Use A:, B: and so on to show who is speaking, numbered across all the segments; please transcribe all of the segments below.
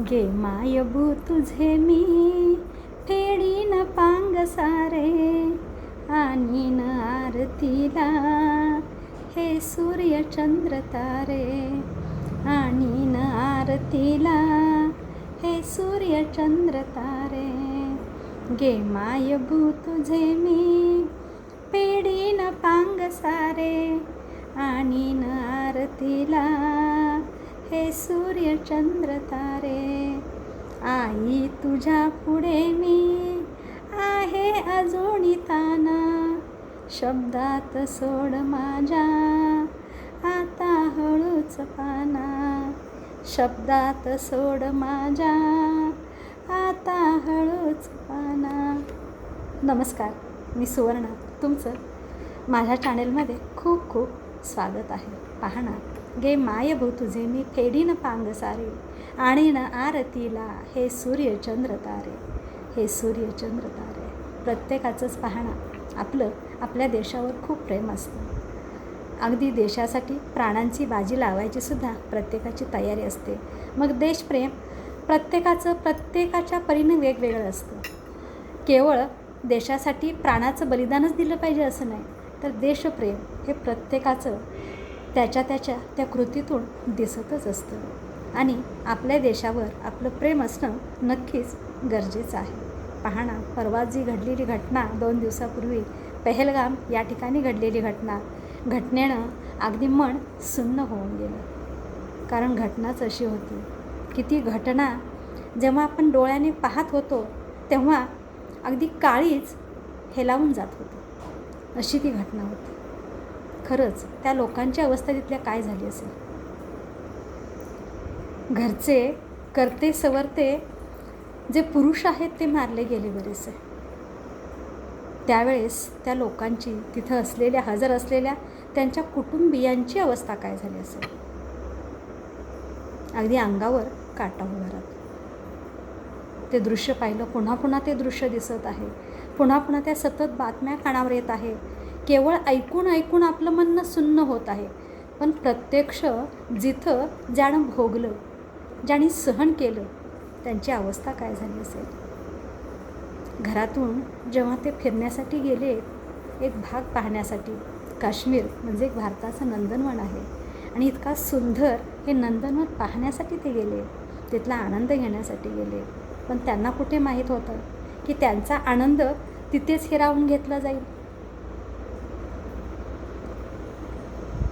A: गे मायबू तुझे मी फेडीन पांग सारे आणि न आरतीला हे सूर्य चंद्र तारे आणि न आरतीला हे सूर्य चंद्र तारे. गे मायबू तुझे मी पेडीन पांग सारे आणि न आरतीला हे सूर्य चंद्र तारे. आई तुझ्या पुढे मी आहे अजूनी ताना शब्दात सोड माझ्या आता हळूच पाना. शब्दात सोड माझ्या आता हळूच पाना. नमस्कार मी सुवर्णा. तुमचं माझ्या चॅनेलमध्ये खूप खूप स्वागत आहे. पाहणा गे मायभू तुझे मी फेडीन पांग सारे. आणि न आरतीला हे सूर्यचंद्र तारे. हे सूर्यचंद्र तारे. प्रत्येकाचंच पाहणं आपलं आपल्या देशावर खूप प्रेम असतं. अगदी देशासाठी प्राणांची बाजी लावायची सुद्धा प्रत्येकाची तयारी असते. मग देशप्रेम प्रत्येकाचं प्रत्येकाच्या परीने वेगवेगळं असतं. केवळ देशासाठी प्राणाचं बलिदानच दिलं पाहिजे असं नाही. तर देशप्रेम हे प्रत्येकाचं त्याच्या त्याच्या त्या कृतीतून दिसतच असतं. आणि आपल्या देशावर आपलं प्रेम असणं नक्कीच गरजेचं आहे. पाहणा परवा जी घडलेली घटना दोन दिवसापूर्वी पहलगाम या ठिकाणी घडलेली घटना घटनेनं अगदी मन सुन्न होऊन गेलं. कारण घटनाच अशी होती की ती घटना जेव्हा आपण डोळ्याने पाहत होतो तेव्हा अगदी काळीच हेलावून जात होती. अशी ती घटना होती. खरंच त्या लोकांची अवस्था तिथल्या काय झाली असेल? घरचे करते सवरते जे पुरुष आहेत ते मारले गेले बरेचसे. त्यावेळेस त्या लोकांची तिथं असलेल्या हजर असलेल्या त्यांच्या कुटुंबियांची अवस्था काय झाली असेल? अगदी अंगावर काटा उभा ते दृश्य पाहिलं पुन्हा पुन्हा ते दृश्य दिसत आहे. पुन्हा पुन्हा त्या सतत बातम्या कानावर येत आहे. केवळ ऐकून ऐकून आपलं म्हणणं सुन्न होत आहे. पण प्रत्यक्ष जिथं ज्यानं भोगलं ज्याने सहन केलं त्यांची अवस्था काय झाली असेल? घरातून जेव्हा ते फिरण्यासाठी गेले एक भाग पाहण्यासाठी काश्मीर म्हणजे एक भारताचं नंदनवन आहे. आणि इतका सुंदर हे नंदनवन पाहण्यासाठी ते गेले. तिथला आनंद घेण्यासाठी गेले. पण त्यांना कुठे माहीत होतं? की त्यांचा आनंद तिथेच हिरावून घेतला जाईल.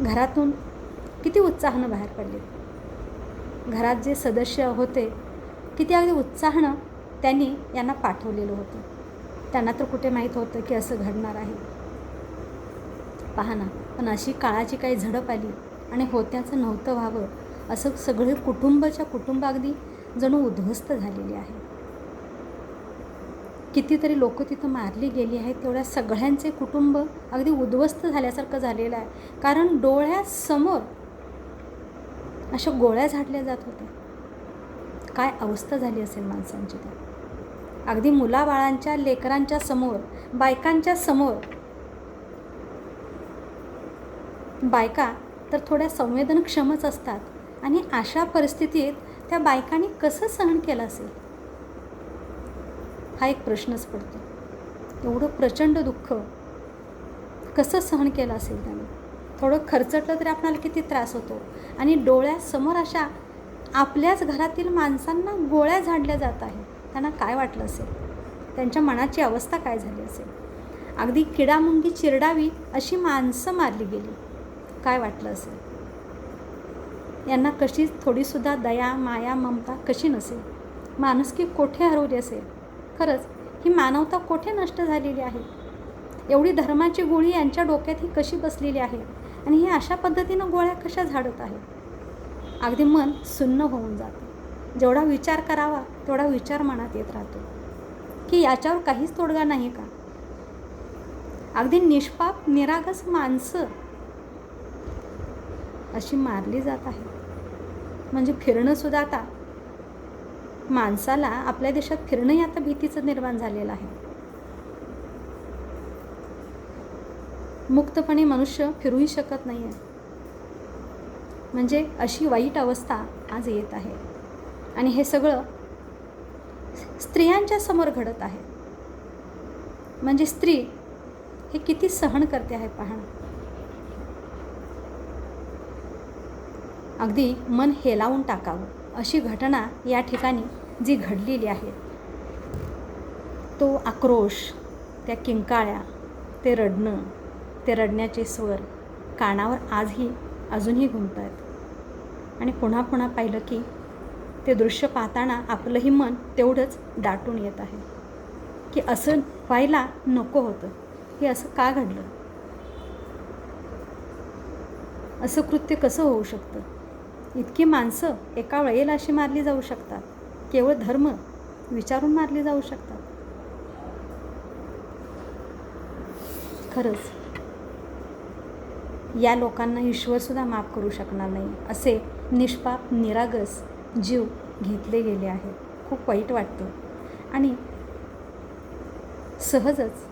A: घरातून किती उत्साहानं बाहेर पडले. घरात जे सदस्य होते किती अगदी उत्साहानं त्यांनी यांना पाठवलेलं होतं. त्यांना तर कुठे माहीत होतं की असं घडणार आहे. पहा ना पण अशी काळाची काही झडप आली आणि होत्याचं नव्हतं व्हावं असं सगळे कुटुंबाच्या कुटुंब अगदी जणू उद्ध्वस्त झालेली आहे. कितीतरी लोक तिथं मारली गेली आहेत तेवढ्या सगळ्यांचे कुटुंब अगदी उद्ध्वस्त झाल्यासारखं झालेलं आहे. कारण डोळ्यासमोर अशा गोळ्या झाडल्या जात होत्या. काय अवस्था झाली असेल माणसांची त्या अगदी मुलाबाळांच्या लेकरांच्या समोर बायकांच्या समोर. बायका तर थोड्या संवेदनक्षमच असतात आणि अशा परिस्थितीत त्या बायकांनी कसं सहन केलं असेल? हा एक प्रश्नच पडतो. एवढं प्रचंड दुःख कसं सहन केलं असेल त्याने? थोडं खर्चटलं तरी आपणाला किती त्रास होतो? आणि डोळ्यासमोर अशा आपल्याच घरातील माणसांना गोळ्या झाडल्या जात आहे त्यांना काय वाटलं असेल? त्यांच्या मनाची अवस्था काय झाली असेल? अगदी किडामुंगी चिरडावी अशी माणसं मारली गेली. काय वाटलं असेल? यांना कशी थोडीसुद्धा दया माया ममता कशी नसेल? माणुसकी कोठे हरवली असेल? खरंच ही मानवता कोठे नष्ट झालेली आहे? एवढी धर्माची गोळी यांच्या डोक्यात ही कशी बसलेली आहे? आणि ही अशा पद्धतीनं गोळ्या कशा झाडत आहे अगदी मन सुन्न होऊन जातं. जेवढा विचार करावा तेवढा विचार मनात येत राहतो. की याच्यावर काहीच तोडगा नाही का? अगदी निष्पाप निरागस माणसं अशी मारली जात आहे म्हणजे फिरणंसुद्धा आता माणसाला आपल्या देशात फिरणंही आता भीतीचं निर्माण झालेलं आहे. मुक्तपणे मनुष्य फिरूही शकत नाही आहे म्हणजे अशी वाईट अवस्था आज येत आहे. आणि हे सगळं स्त्रियांच्या समोर घडत आहे. म्हणजे स्त्री हे किती सहन करते आहे पाहणं. अगदी मन हेलावून टाकावं अशी घटना या ठिकाणी जी घडलेली आहे तो आक्रोश त्या किंकाळ्या ते रडणं ते रडण्याचे स्वर कानावर आजही अजूनही घुमत आहेत आणि पुन्हा पुन्हा पाहिलं की ते दृश्य पाहताना आपलंही मन तेवढंच दाटून येत आहे की असं व्हायला नको होतं. हे असं का घडलं? असं कृत्य कसं होऊ शकतं? इतकी माणसं एका वेळेला अशी मारली जाऊ शकतात. केवळ धर्म विचारून मारले जाऊ शकतात. खरंच या लोकांना ईश्वरसुद्धा माफ करू शकणार नाही असे निष्पाप निरागस जीव घेतले गेले आहेत खूप वाईट वाटतं. आणि सहजच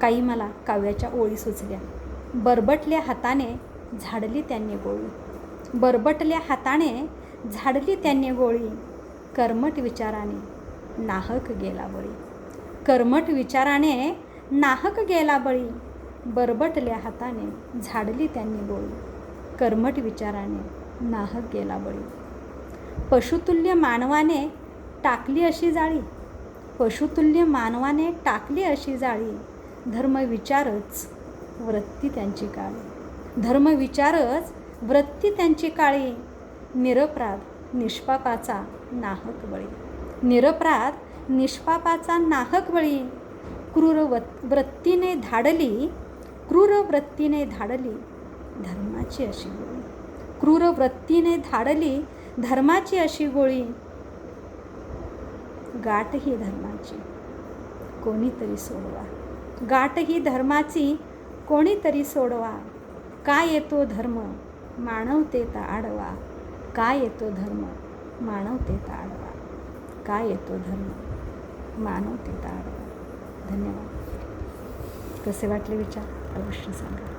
A: काही मला काव्याच्या ओळी सुचल्या. बरबटल्या हाताने झाडली त्यांनी गोळी. बरबटल्या हाताने झाडली त्यांनी गोळी. कर्मट विचाराने नाहक गेला बळी. कर्मट विचाराने नाहक गेला बळी. बरबटल्या हाताने झाडली त्यांनी गोळी. कर्मट विचाराने नाहक गेला बळी. पशुतुल्य मानवाने टाकली अशी जाळी. पशुतुल्य मानवाने टाकली अशी जाळी. धर्मविचारच वृत्ती त्यांची काळी. धर्मविचारच वृत्ती त्यांची काळी. निरपराध निष्पापाचा नाहक बळी. निरपराध निष्पापाचा नाहक बळी. क्रूर वृत्तीने धाडली क्रूर वृत्तीने धाडली धर्माची अशी गोळी. क्रूर वृत्तीने धाडली धर्माची अशी गोळी. गाठ ही धर्माची कोणीतरी सोडवा. गाठ ही धर्माची कोणीतरी सोडवा. काय येतो धर्म? मानवतेता आडवा. काय येतो धर्म? मानवतेता आडवा काय येतो धर्म? मानवते आडवा धन्यवाद. कसे वाटले विचार? अवश्य सांगा.